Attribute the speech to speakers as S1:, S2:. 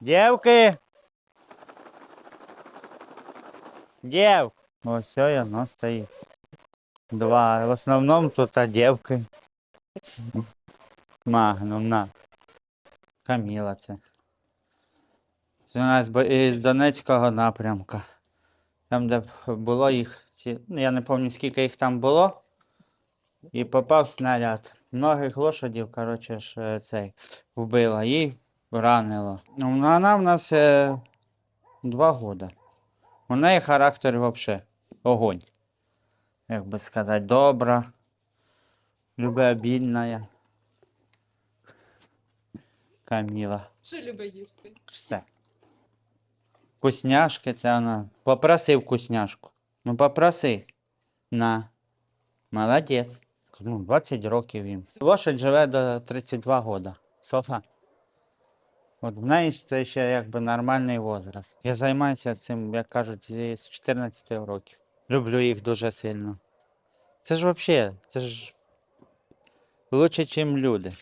S1: Дівки! Дів! Ось все, і воно стоїть. Два. В основному тут дівки. Магнум, на. Каміла це. Це у нас із Донецького напрямка. Там, де було їх, ну, я не пам'ятаю, скільки їх там було. І попав снаряд. Многих лошадів, коротше, е, цей вбила. Їй ранило. Ну, Вона в нас е, два года. У неї характер взагалі огонь. Як би сказати, добра, любвеобільна. Каміла.
S2: Що любить їсти?
S1: Все. Вкусняшки це вона. Попроси вкусняшку. Ну попроси. На. Молодець. Ну, 20 років їм. Лошадь живе до 32 года. Софа. От знаєш, це ще якби нормальний возраст. Я займаюся цим, як кажуть, з 14 років. Люблю їх дуже сильно. Це ж взагалі, це ж лучше, ніж люди.